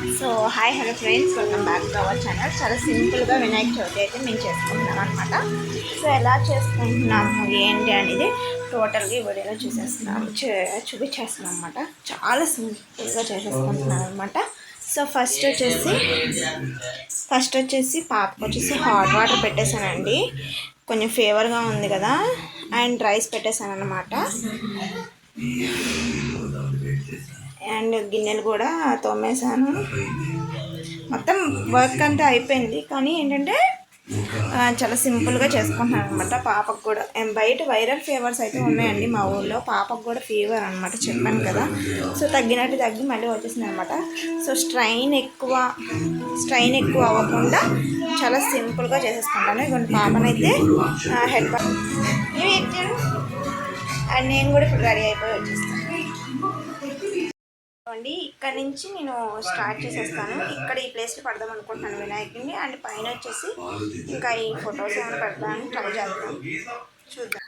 So hi hello friends welcome back to our channel. చాలా సింపుల్గా వినాయక చవితి అయితే మేము చేసుకుంటున్నాం అనమాట సో ఎలా చేసుకుంటున్నాము ఏంటి అనేది టోటల్గా ఈ వీడియోలో చూసేస్తున్నాము. చూపించేస్తున్నాం అనమాట చాలా సింపుల్గా చేసేసుకుంటున్నాం అనమాట సో ఫస్ట్ వచ్చేసి ఫస్ట్ వచ్చేసి పాపకు వచ్చేసి హాట్ వాటర్ పెట్టేశానండి. కొంచెం ఫేవర్గా ఉంది కదా అండ్ రైస్ పెట్టేశాను అనమాట అండ్ గిన్నెలు కూడా తోమేశాను. మొత్తం వర్క్ అంతా అయిపోయింది. కానీ ఏంటంటే చాలా సింపుల్గా చేసుకుంటున్నాను అనమాట పాపకు కూడా. బయట వైరల్ ఫీవర్స్ అయితే ఉన్నాయండి మా ఊళ్ళో పాపకు కూడా ఫీవర్ అనమాట చెప్పాను కదా. సో తగ్గినట్టు తగ్గి మళ్ళీ వచ్చేసింది అనమాట సో స్ట్రైన్ ఎక్కువ స్ట్రైన్ ఎక్కువ అవ్వకుండా చాలా సింపుల్గా చేసేసుకుంటాను. ఇటువంటి పాపనైతే హెల్ప్ అండ్ నేను కూడా ఇప్పుడు రెడీ అయిపోయి వచ్చేస్తాను. అండి ఇక్కడ నుంచి నేను స్టార్ట్ చేసేస్తాను. ఇక్కడ ఈ ప్లేస్లో పెడదాం అనుకుంటున్నాను వినాయకుడిని. అండ్ పైన వచ్చేసి ఇంకా ఈ ఫొటోస్ ఏమైనా పెడతాను ట్రై చేద్దాం. చూద్దాం.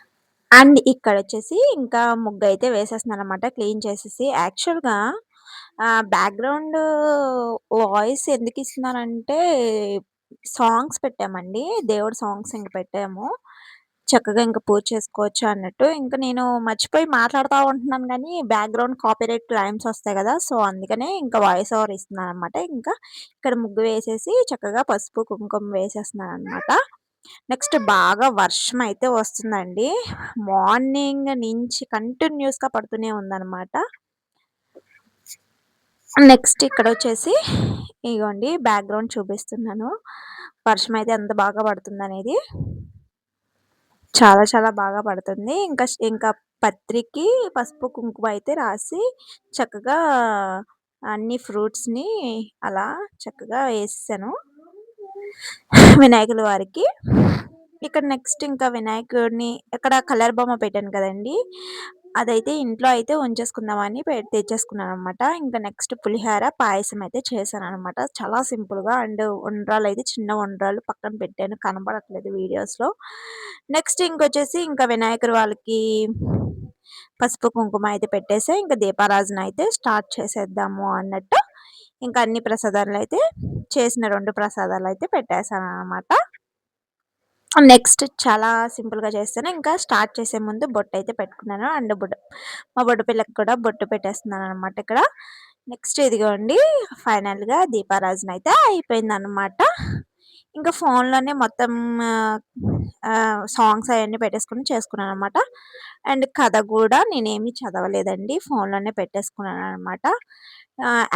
అండ్ ఇక్కడ వచ్చేసి ఇంకా ముగ్గు అయితే వేసేస్తున్నాను అనమాట క్లీన్ చేసేసి. యాక్చువల్గా బ్యాక్గ్రౌండ్ వాయిస్ ఎందుకు ఇస్తున్నానంటే సాంగ్స్ పెట్టామండి. దేవుడు సాంగ్స్ ఇంక పెట్టాము. చక్కగా ఇంకా పూజ చేసుకోవచ్చు అన్నట్టు. ఇంకా నేను మర్చిపోయి మాట్లాడుతూ ఉంటున్నాను కానీ బ్యాక్గ్రౌండ్ కాపీరైట్ క్లైమ్స్ వస్తాయి కదా సో అందుకనే ఇంకా వాయిస్ ఓవర్ ఇస్తున్నాను అనమాట ఇంకా ఇక్కడ ముగ్గు వేసేసి చక్కగా పసుపు కుంకుమ వేసేస్తున్నాను అనమాట నెక్స్ట్ బాగా వర్షం అయితే వస్తుందండి. మార్నింగ్ నుంచి కంటిన్యూస్గా పడుతూనే ఉందన్నమాట. నెక్స్ట్ ఇక్కడ వచ్చేసి ఇగోండి బ్యాక్గ్రౌండ్ చూపిస్తున్నాను. వర్షం అయితే ఎంత బాగా పడుతుంది అనేది చాలా చాలా బాగా పడుతుంది. ఇంకా ఇంకా పత్రికి పసుపు కుంకుమ అయితే రాసి చక్కగా అన్ని ఫ్రూట్స్ని అలా చక్కగా వేసాను వినాయకుల వారికి. ఇక్కడ నెక్స్ట్ ఇంకా వినాయకుడిని ఇక్కడ కలర్ బొమ్మ పెట్టాను కదండి. అదైతే ఇంట్లో అయితే ఉంచేసుకుందామని తెచ్చేసుకున్నాను అనమాట ఇంకా నెక్స్ట్ పులిహార పాయసం అయితే చేశాను అనమాట చాలా సింపుల్గా అండ్ ఉండ్రాలు అయితే చిన్న ఉండ్రాలు పక్కన పెట్టాను కనబడట్లేదు వీడియోస్లో. నెక్స్ట్ ఇంకొచ్చేసి ఇంకా వినాయకుడు వాళ్ళకి పసుపు కుంకుమ అయితే పెట్టేసే. ఇంకా దీపారాజన అయితే స్టార్ట్ చేసేద్దాము అన్నట్టు. ఇంకా అన్ని ప్రసాదాలు అయితే చేసిన రెండు ప్రసాదాలు అయితే పెట్టేశాను అనమాట నెక్స్ట్ చాలా సింపుల్గా చేస్తాను. ఇంకా స్టార్ట్ చేసే ముందు బొట్టు అయితే పెట్టుకున్నాను. అండ్ బొట్టు మా బొడ్డు పిల్లకి కూడా బొట్టు పెట్టేస్తున్నాను అనమాట ఇక్కడ. నెక్స్ట్ ఇదిగోండి ఫైనల్గా దీపారాజన అయితే అయిపోయింది అనమాట ఇంకా ఫోన్లోనే మొత్తం సాంగ్స్ అవన్నీ పెట్టేసుకుని చేసుకున్నాను అనమాట అండ్ కథ కూడా నేనేమి చదవలేదండి. ఫోన్లోనే పెట్టేసుకున్నాను అనమాట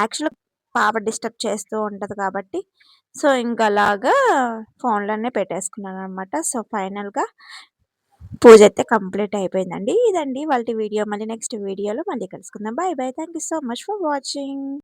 యాక్చువల్గా పాప డిస్టర్బ్ చేస్తూ ఉంటుంది కాబట్టి. సో ఇంకా అలాగా ఫోన్లోనే పెట్టేసుకున్నాను అనమాట సో ఫైనల్గా పూజ అయితే కంప్లీట్ అయిపోయిందండి. ఇదండి వాళ్ళ వీడియో. మళ్ళీ నెక్స్ట్ వీడియోలో మళ్ళీ కలుసుకుందాం. Bye bye thank you so much for watching.